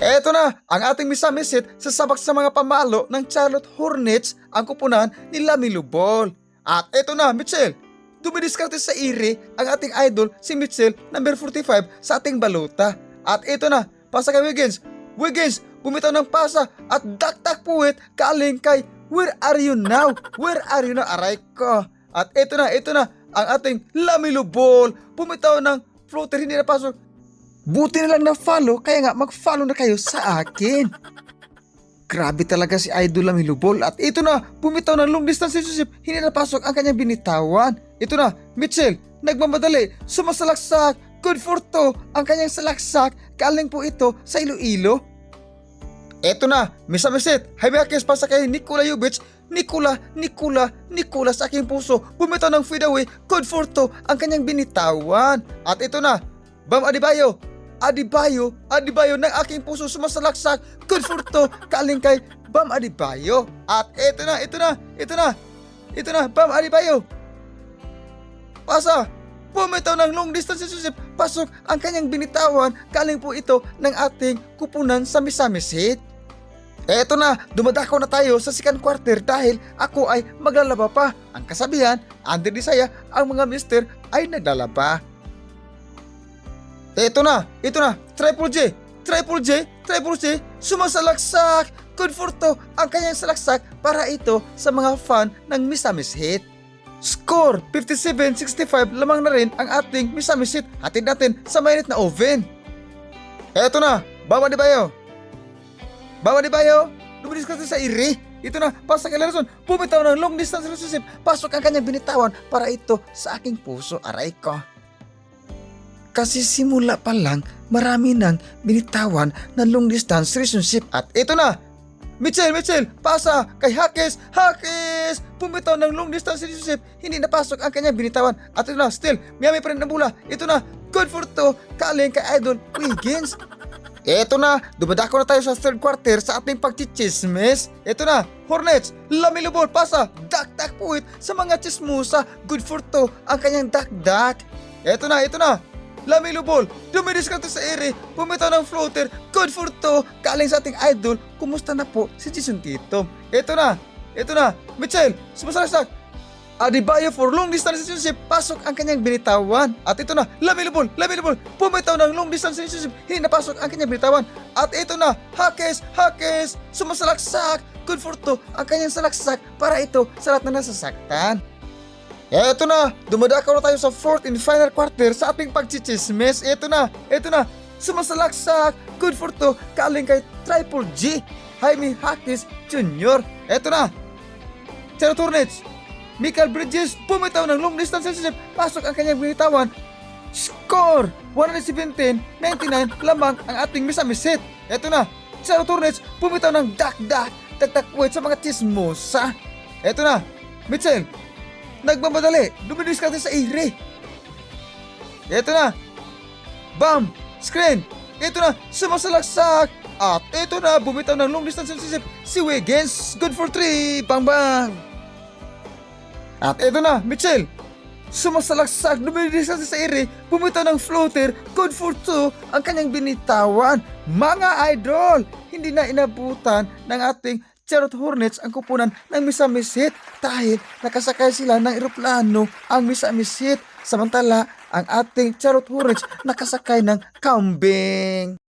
Eto na, ang ating misamisit sa sabak sa mga pamalo ng Charlotte Hornets ang kupunan ni Lamelo Ball. At eto na, Mitchell, dumidiskarte sa iri ang ating idol si Mitchell number 45 sa ating baluta. At eto na, pasa kay Wiggins. Wiggins, bumitaw ng pasa at daktak puwit kaling kay Where are you now? Where are you now? Aray ko. At eto na, eto na, ang ating Lamelo Ball. Bumitaw ng floater, hindi napasok. Buti na lang na follow, kaya nga mag-follow na kayo sa akin. Grabe talaga si Idol Lamelo Ball. At ito na, bumitaw ng long distance relationship, hindi napasok ang kanyang binitawan. Ito na, Mitchell, nagmamadali, sumasalaksak, good for two, ang kanyang salaksak, galing po ito sa Iloilo. Eto na, Misa Misit, Habiakis pa sa kay Nikola Jovic, Nikola, Nikola, Nikola sa aking puso, bumitaw ng fadeaway, good for two, ang kanyang binitawan. At ito na, Bam Adibayo, Adibayo, Adibayo ng aking puso sumasalaksak, good for two, kaling kay Bam Adibayo. At ito na, ito na, ito na, ito na, Bam Adibayo. Pasa, Bumitaw ng long distance relationship, pasok ang kanyang binitawan, galing po ito ng ating kupunan sa Misamisit. Eto na, dumadako na tayo sa second quarter dahil ako ay maglalaba pa. Ang kasabihan, under the saya, ang mga mister ay naglalaba. Eto na, ito na, Triple J, Triple J, Triple J, sumasalaksak, good ang kanyang salaksak para ito sa mga fan ng Misamis Hit. Score 57-65 lamang na rin ang ating Misamis Hit. Hatid natin sa mainit na oven. Eto na, Bama di Bayo. Bama di Bayo, luminis ka sa iri. Ito na, pasa kay Larson, bumitaw ng long distance relationship, pasok ang kanyang binitawan para ito sa aking puso, aray ko. Kasi simula pa lang, marami nang binitawan ng long distance relationship. At ito na, Mitchell, Mitchell, pasa kay Hakis, Hakis! Pumitaw ng long distance relationship, hindi napasok ang kanyang binitawan. At ito na, still, miyami pa rin ang bula. Ito na, good for to, kaling kay Idol Wiggins. Ito na, dumadako na tayo sa third quarter sa ating pagchichismis. Ito na, Hornets, Lamelo Ball, pasa, dak-dak puwit sa mga chismusa. Good for to, ang kanyang dak-dak. Ito na, ito na, Lamelo Ball, dumidiskarte sa ere, bumitaw ng floater, good for to, kaling sa ating idol, kumusta na po si Jason Tatum? Ito na, ito na, Mitchell, sumasalaksak, Adebayo for long distance relationship, pasok ang kanyang binitawan. At ito na, Lamelo Ball, Lamelo Ball, bumitaw ng long distance relationship, hindi napasok ang kanyang binitawan. At ito na, Hakes, Hakes, sumasalaksak, good for to, ang kanyang salaksak para ito sa lahat na nasasaktan. Eto na, dumadakaw na tayo sa fourth and final quarter sa ating pagchichismis. Eto na, eto na, sumasalaksak, good for to, kaling kay Triple G, Jaime Hakis Jr. Eto na, Chero Turnage, Michael Bridges, bumitaw ng long distance relationship, pasok ang kanyang binitawan. Score! 117-99 lamang ang ating misamisit. Eto na, Chero Turnage, bumitaw ng dak-dak, tagtakwit sa mga chismosa. Eto na, Mitchell, nagmamadali, dumidiskarte sa ire. Ito na, bam, screen, ito na, sumasalaksak, at ito na, bumitaw ng long distance relationship si Wiggins, good for three, bang bang. At ito na, Mitchell, sumasalaksak, dumidiskarte sa ire, bumitaw ng floater, good for two, ang kanyang binitawan. Mga idol, hindi na inabutan ng ating Charlotte Hornets ang kupunan ng Misamis Heat dahil nakasakay sila ng eroplano ang Misamis Heat. Samantala, ang ating Charlotte Hornets nakasakay ng kambing.